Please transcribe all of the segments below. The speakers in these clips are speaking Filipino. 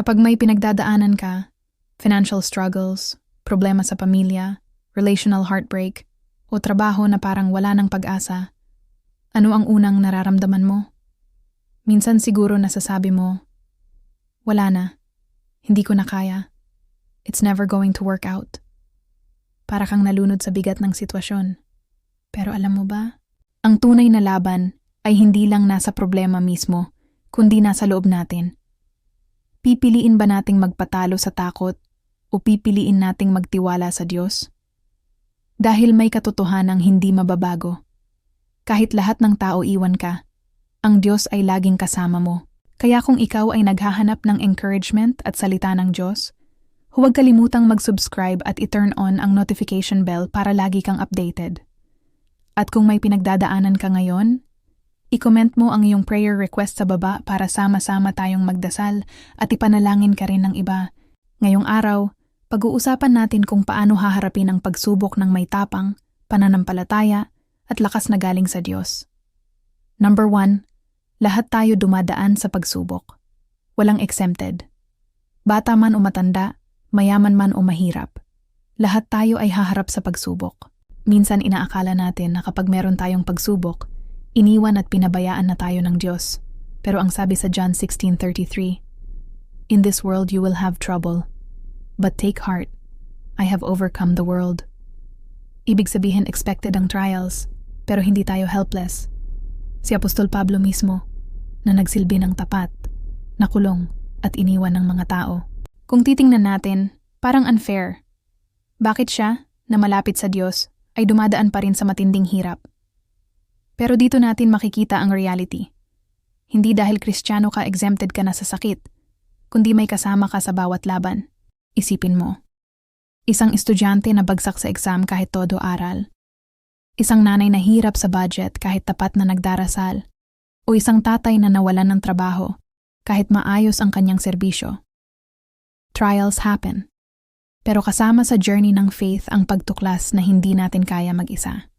Kapag may pinagdadaanan ka, financial struggles, problema sa pamilya, relational heartbreak, o trabaho na parang wala ng pag-asa, ano ang unang nararamdaman mo? Minsan siguro nasasabi mo, wala na, hindi ko na kaya, it's never going to work out. Para kang nalunod sa bigat ng sitwasyon. Pero alam mo ba, ang tunay na laban ay hindi lang nasa problema mismo, kundi nasa loob natin. Pipiliin ba nating magpatalo sa takot o pipiliin nating magtiwala sa Diyos? Dahil may katotohanang hindi mababago. Kahit lahat ng tao iwan ka, ang Diyos ay laging kasama mo. Kaya kung ikaw ay naghahanap ng encouragement at salita ng Diyos, huwag kalimutang mag-subscribe at i-turn on ang notification bell para lagi kang updated. At kung may pinagdadaanan ka ngayon, i-comment mo ang iyong prayer request sa baba para sama-sama tayong magdasal at ipanalangin ka rin ng iba. Ngayong araw, pag-uusapan natin kung paano haharapin ang pagsubok ng may tapang, pananampalataya, at lakas na galing sa Diyos. Number 1. Lahat tayo dumadaan sa pagsubok. Walang exempted. Bata man o matanda, mayaman man o mahirap. Lahat tayo ay haharap sa pagsubok. Minsan inaakala natin na kapag meron tayong pagsubok, iniwan at pinabayaan na tayo ng Diyos. Pero ang sabi sa John 16.33, In this world you will have trouble, but take heart, I have overcome the world. Ibig sabihin expected ang trials, pero hindi tayo helpless. Si Apostol Pablo mismo, na nagsilbi ng tapat, nakulong at iniwan ng mga tao. Kung titingnan natin, parang unfair. Bakit siya, na malapit sa Diyos, ay dumadaan pa rin sa matinding hirap? Pero dito natin makikita ang reality. Hindi dahil kristyano ka exempted ka na sa sakit, kundi may kasama ka sa bawat laban. Isipin mo. Isang estudyante na bagsak sa exam kahit todo aral. Isang nanay na hirap sa budget kahit tapat na nagdarasal. O isang tatay na nawalan ng trabaho kahit maayos ang kanyang serbisyo. Trials happen. Pero kasama sa journey ng faith ang pagtuklas na hindi natin kaya mag-isa.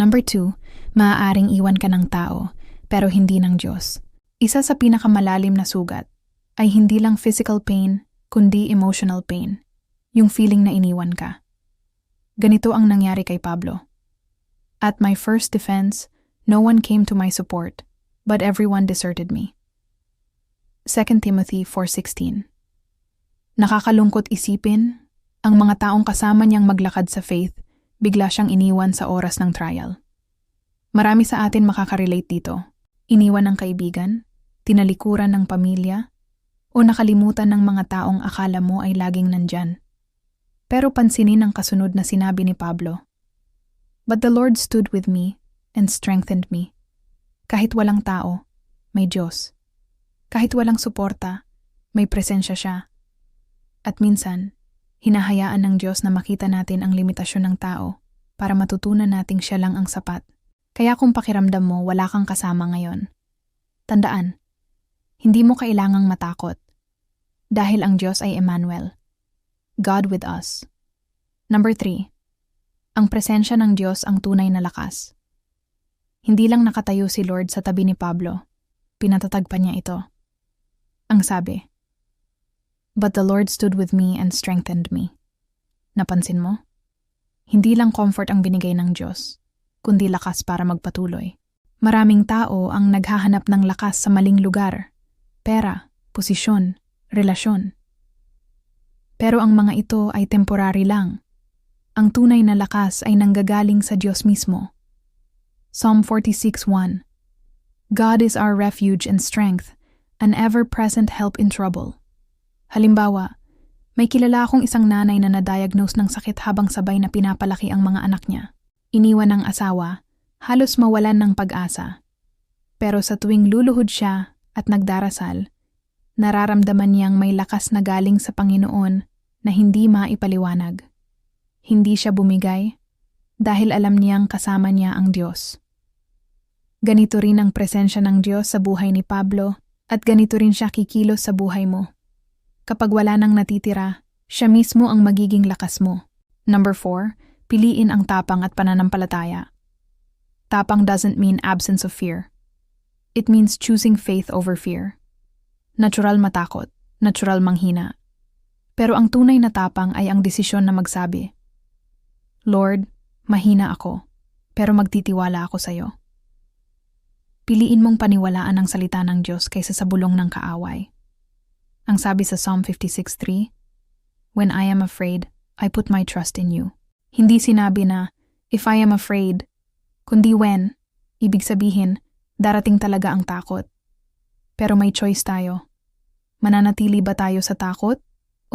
Number two, maaaring iwan ka ng tao, pero hindi ng Diyos. Isa sa pinakamalalim na sugat ay hindi lang physical pain, kundi emotional pain. Yung feeling na iniwan ka. Ganito ang nangyari kay Pablo. At my first defense, no one came to my support, but everyone deserted me. 2 Timothy 4.16 Nakakalungkot isipin, ang mga taong kasama niyang maglakad sa faith, bigla siyang iniwan sa oras ng trial. Marami sa atin makakarelate dito. Iniwan ng kaibigan, tinalikuran ng pamilya, o nakalimutan ng mga taong akala mo ay laging nandyan. Pero pansinin ang kasunod na sinabi ni Pablo. But the Lord stood with me and strengthened me. Kahit walang tao, may Diyos. Kahit walang suporta, may presensya siya. At minsan, hinahayaan ng Diyos na makita natin ang limitasyon ng tao para matutunan nating siya lang ang sapat. Kaya kung pakiramdam mo wala kang kasama ngayon, tandaan, hindi mo kailangang matakot. Dahil ang Diyos ay Emmanuel. God with us. Number 3. Ang presensya ng Diyos ang tunay na lakas. Hindi lang nakatayo si Lord sa tabi ni Pablo. Pinatatag pa niya ito. Ang sabi, But the Lord stood with me and strengthened me. Napansin mo? Hindi lang comfort ang binigay ng Diyos, kundi lakas para magpatuloy. Maraming tao ang naghahanap ng lakas sa maling lugar, pera, posisyon, relasyon. Pero ang mga ito ay temporary lang. Ang tunay na lakas ay nanggagaling sa Diyos mismo. Psalm 46:1 God is our refuge and strength, an ever-present help in trouble. Halimbawa, may kilala akong isang nanay na na-diagnose ng sakit habang sabay na pinapalaki ang mga anak niya. Iniwan ng asawa, halos mawalan ng pag-asa. Pero sa tuwing luluhod siya at nagdarasal, nararamdaman niyang may lakas na galing sa Panginoon na hindi maipaliwanag. Hindi siya bumigay dahil alam niyang kasama niya ang Diyos. Ganito rin ang presensya ng Diyos sa buhay ni Pablo at ganito rin siya kikilos sa buhay mo. Kapag wala nang natitira, siya mismo ang magiging lakas mo. Number 4, piliin ang tapang at pananampalataya. Tapang doesn't mean absence of fear. It means choosing faith over fear. Natural matakot, natural manghina. Pero ang tunay na tapang ay ang desisyon na magsabi, Lord, mahina ako, pero magtitiwala ako sa iyo. Piliin mong paniwalaan ang salita ng Diyos kaysa sa bulong ng kaaway. Ang sabi sa Psalm 56.3, When I am afraid, I put my trust in you. Hindi sinabi na, if I am afraid, kundi when, ibig sabihin, darating talaga ang takot. Pero may choice tayo. Mananatili ba tayo sa takot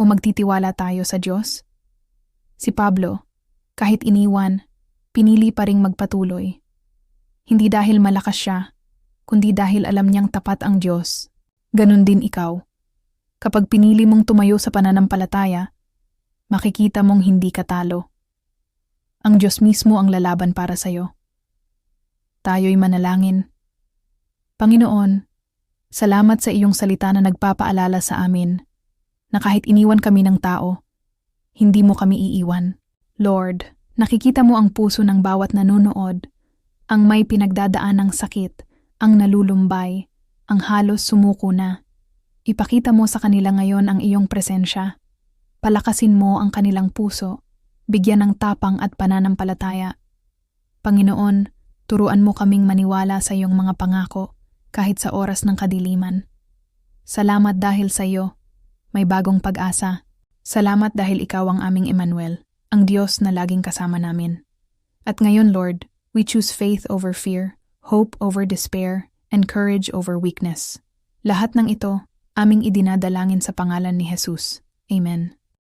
o magtitiwala tayo sa Diyos? Si Pablo, kahit iniwan, pinili pa ring magpatuloy. Hindi dahil malakas siya, kundi dahil alam niyang tapat ang Diyos. Ganon din ikaw. Kapag pinili mong tumayo sa pananampalataya, makikita mong hindi ka talo. Ang Diyos mismo ang lalaban para sa'yo. Tayo'y manalangin. Panginoon, salamat sa iyong salita na nagpapaalala sa amin na kahit iniwan kami ng tao, hindi mo kami iiwan. Lord, nakikita mo ang puso ng bawat nanonood, ang may pinagdadaan ng sakit, ang nalulumbay, ang halos sumuko na. Ipakita mo sa kanila ngayon ang iyong presensya. Palakasin mo ang kanilang puso, bigyan ng tapang at pananampalataya. Panginoon, turuan mo kaming maniwala sa iyong mga pangako kahit sa oras ng kadiliman. Salamat dahil sa iyo, may bagong pag-asa. Salamat dahil ikaw ang aming Emmanuel, ang Diyos na laging kasama namin. At ngayon, Lord, we choose faith over fear, hope over despair, and courage over weakness. Lahat ng ito, aming idinadalangin sa pangalan ni Jesus. Amen.